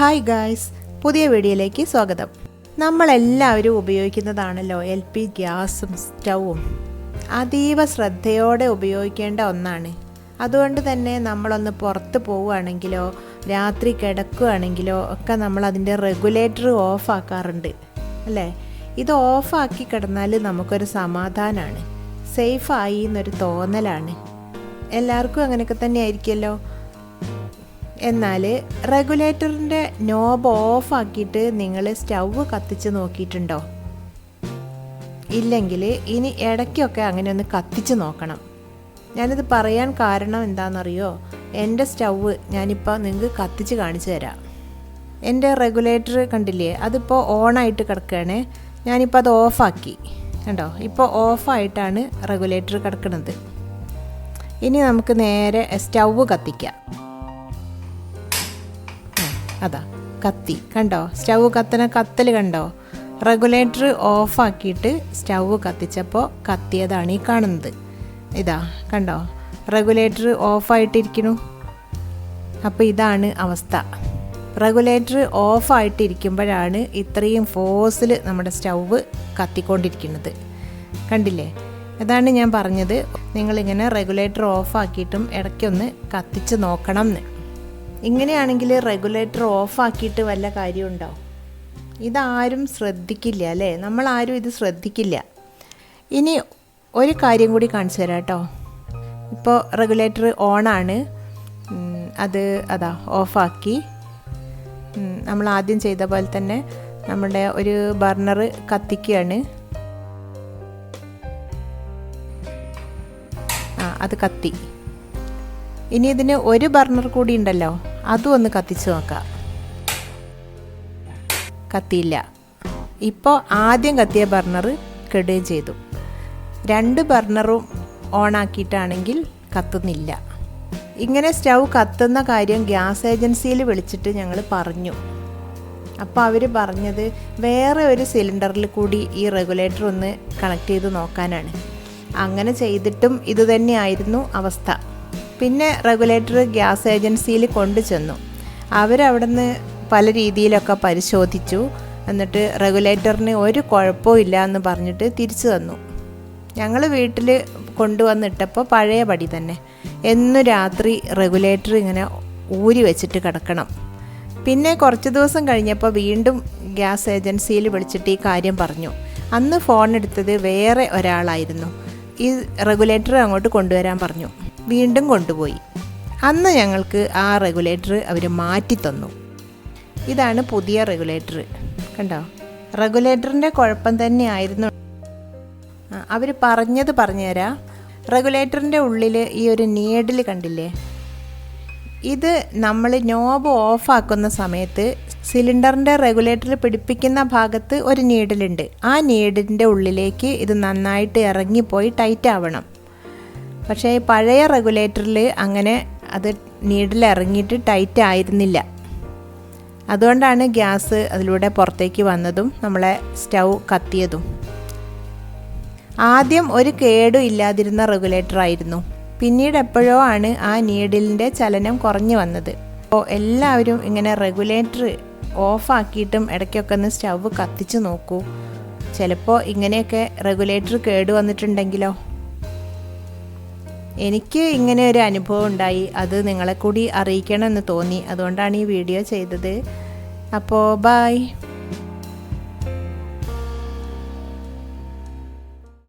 Hi guys പുതിയ വീഡിയോയിലേക്ക് സ്വാഗതം. നമ്മളെല്ലാവരും ഉപയോഗിക്കുന്നതാണല്ലോ എൽ പി ഗ്യാസും സ്റ്റൗവും. അതീവ ശ്രദ്ധയോടെ ഉപയോഗിക്കേണ്ട ഒന്നാണ്. അതുകൊണ്ട് തന്നെ നമ്മളൊന്ന് പുറത്ത് പോവുകയാണെങ്കിലോ രാത്രി കിടക്കുകയാണെങ്കിലോ ഒക്കെ നമ്മൾ അതിന്റെ റെഗുലേറ്റർ ഓഫാക്കാറുണ്ട്. അല്ലേ? ഇത് ഓഫാക്കി കിടന്നാൽ നമുക്കൊരു സമാധാനമാണ് സേഫായി എന്നൊരു തോന്നലാണ്. എല്ലാവർക്കും അങ്ങനെയൊക്കെ തന്നെ ആയിരിക്കുമല്ലോ എന്നാൽ റെഗുലേറ്ററിന്റെ നോബ് ഓഫ് ആക്കിയിട്ട് നിങ്ങൾ സ്റ്റൗവ് കത്തിച്ച് നോക്കിയിട്ടുണ്ടോ? ഇല്ലെങ്കിൽ ഇനി ഇടയ്ക്കൊക്കെ അങ്ങനെ ഒന്ന് കത്തിച്ച് നോക്കണം. ഞാനിത് പറയാൻ കാരണം എന്താണെന്നറിയോ? എന്റെ സ്റ്റൗവ് ഞാനിപ്പോൾ നിങ്ങൾക്ക് കത്തിച്ച് കാണിച്ചു തരാം. എന്റെ റെഗുലേറ്റർ കണ്ടില്ലേ? അതിപ്പോൾ ഓണായിട്ട് കിടക്കുകയാണ് ഞാനിപ്പോൾ അത് ഓഫാക്കി കണ്ടോ? ഇപ്പോൾ ഓഫായിട്ടാണ് റെഗുലേറ്റർ കിടക്കുന്നത് ഇനി നമുക്ക് നേരെ സ്റ്റൗവ് കത്തിക്കാം. അതാ കത്തി. കണ്ടോ? സ്റ്റൗ കത്തന കത്തൽ കണ്ടോ? റെഗുലേറ്റർ ഓഫാക്കിയിട്ട് സ്റ്റൗ കത്തിച്ചപ്പോൾ കത്തിയതാണ് ഈ കാണുന്നത്. ഇതാ കണ്ടോ? റെഗുലേറ്റർ ഓഫായിട്ടിരിക്കണു അപ്പോൾ ഇതാണ് അവസ്ഥ. റെഗുലേറ്റർ ഓഫായിട്ടിരിക്കുമ്പോഴാണ് ഇത്രയും ഫോഴ്സിൽ നമ്മുടെ സ്റ്റൗവ് കത്തിക്കൊണ്ടിരിക്കുന്നത്. കണ്ടില്ലേ? അതാണ് ഞാൻ പറഞ്ഞത്. നിങ്ങളിങ്ങനെ റെഗുലേറ്റർ ഓഫാക്കിയിട്ടും ഇടയ്ക്കൊന്ന് കത്തിച്ച് നോക്കണം എന്ന് ഇങ്ങനെയാണെങ്കിൽ റെഗുലേറ്റർ ഓഫാക്കിയിട്ട് വല്ല കാര്യമുണ്ടോ? ഇതാരും ശ്രദ്ധിക്കില്ല അല്ലേ? നമ്മളാരും ഇത് ശ്രദ്ധിക്കില്ല. ഇനി ഒരു കാര്യം കൂടി കാണിച്ചു തരാം കേട്ടോ. ഇപ്പോൾ റെഗുലേറ്റർ ഓണാണ്. അത് അതാ ഓഫാക്കി. നമ്മൾ ആദ്യം ചെയ്ത പോലെ തന്നെ നമ്മുടെ ഒരു ബർണർ കത്തിക്കുകയാണ്. ആ അത് കത്തി. ഇനി ഇതിന് ഒരു ബർണർ കൂടി ഉണ്ടല്ലോ. അതും ഒന്ന് കത്തിച്ച് നോക്കാം. കത്തിയില്ല. ഇപ്പോൾ ആദ്യം കത്തിയ ബർണർ കെടുകയും ചെയ്തു. രണ്ട് ബർണറും ഓണാക്കിയിട്ടാണെങ്കിൽ കത്തുന്നില്ല. ഇങ്ങനെ സ്റ്റൗ കത്തുന്ന കാര്യം ഗ്യാസ് ഏജൻസിയിൽ വിളിച്ചിട്ട് ഞങ്ങൾ പറഞ്ഞു. അപ്പോൾ അവർ പറഞ്ഞത് വേറെ ഒരു സിലിണ്ടറിൽ കൂടി ഈ റെഗുലേറ്റർ ഒന്ന് കണക്ട് ചെയ്ത് നോക്കാനാണ്. അങ്ങനെ ചെയ്തിട്ടും ഇതുതന്നെയായിരുന്നു അവസ്ഥ. പിന്നെ റെഗുലേറ്റർ ഗ്യാസ് ഏജൻസിയിൽ കൊണ്ടു ചെന്നു അവരവിടുന്ന് പല രീതിയിലൊക്കെ പരിശോധിച്ചു. എന്നിട്ട് റെഗുലേറ്ററിന് ഒരു കുഴപ്പവും ഇല്ല എന്ന് പറഞ്ഞിട്ട് തിരിച്ചു തന്നു. ഞങ്ങൾ വീട്ടിൽ കൊണ്ടുവന്നിട്ടപ്പോൾ പഴയ പടി തന്നെ. എന്നും രാത്രി റെഗുലേറ്റർ ഇങ്ങനെ ഊരി വെച്ചിട്ട് കിടക്കണം. പിന്നെ കുറച്ച് ദിവസം കഴിഞ്ഞപ്പോൾ വീണ്ടും ഗ്യാസ് ഏജൻസിയിൽ വിളിച്ചിട്ട് ഈ കാര്യം പറഞ്ഞു. അന്ന് ഫോൺ എടുത്തത് വേറെ ഒരാളായിരുന്നു. ഈ റെഗുലേറ്റർ അങ്ങോട്ട് കൊണ്ടുവരാൻ പറഞ്ഞു. വീണ്ടും കൊണ്ടുപോയി. അന്ന് ഞങ്ങൾക്ക് ആ റെഗുലേറ്റർ അവർ മാറ്റി തന്നു. ഇതാണ് പുതിയ റെഗുലേറ്റർ. കണ്ടോ? റെഗുലേറ്ററിന്റെ കുഴപ്പം തന്നെ ആയിരുന്നു. അവർ പറഞ്ഞത് പറഞ്ഞുതരാം റെഗുലേറ്ററിന്റെ ഉള്ളിൽ ഈ ഒരു നീഡിൽ കണ്ടില്ലേ? ഇത് നമ്മൾ നോബ് ഓഫാക്കുന്ന സമയത്ത് സിലിണ്ടറിന്റെ റെഗുലേറ്ററിൽ പിടിപ്പിക്കുന്ന ഭാഗത്ത് ഒരു നീഡിലുണ്ട് ആ നീഡിന്റെ ഉള്ളിലേക്ക് ഇത് നന്നായിട്ട് ഇറങ്ങിപ്പോയി ടൈറ്റ് ആവണം. പക്ഷേ പഴയ റെഗുലേറ്ററിൽ അങ്ങനെ അത് നീഡിൽ ഇറങ്ങിയിട്ട് ടൈറ്റ് ആയിരുന്നില്ല. അതുകൊണ്ടാണ് ഗ്യാസ് അതിലൂടെ പുറത്തേക്ക് വന്നതും നമ്മളെ സ്റ്റൗ കത്തിയതും. ആദ്യം ഒരു കേടും ഇല്ലാതിരുന്ന റെഗുലേറ്റർ ആയിരുന്നു. പിന്നീട് എപ്പോഴോ ആണ് ആ നീഡിലിന്റെ ചലനം കുറഞ്ഞു വന്നത്. അപ്പോൾ എല്ലാവരും ഇങ്ങനെ റെഗുലേറ്റർ ഓഫാക്കിയിട്ടും ഇടയ്ക്കൊക്കെ ഒന്ന് സ്റ്റൗ കത്തിച്ച് നോക്കൂ. ചിലപ്പോൾ ഇങ്ങനെയൊക്കെ റെഗുലേറ്റർ കേട് വന്നിട്ടുണ്ടെങ്കിലോ? എനിക്ക് ഇങ്ങനെ ഒരു അനുഭവം ഉണ്ടായി. അത് നിങ്ങളെ കൂടി അറിയിക്കണമെന്ന് തോന്നി. അതുകൊണ്ടാണ് ഈ വീഡിയോ ചെയ്തത്. അപ്പോൾ ബായ്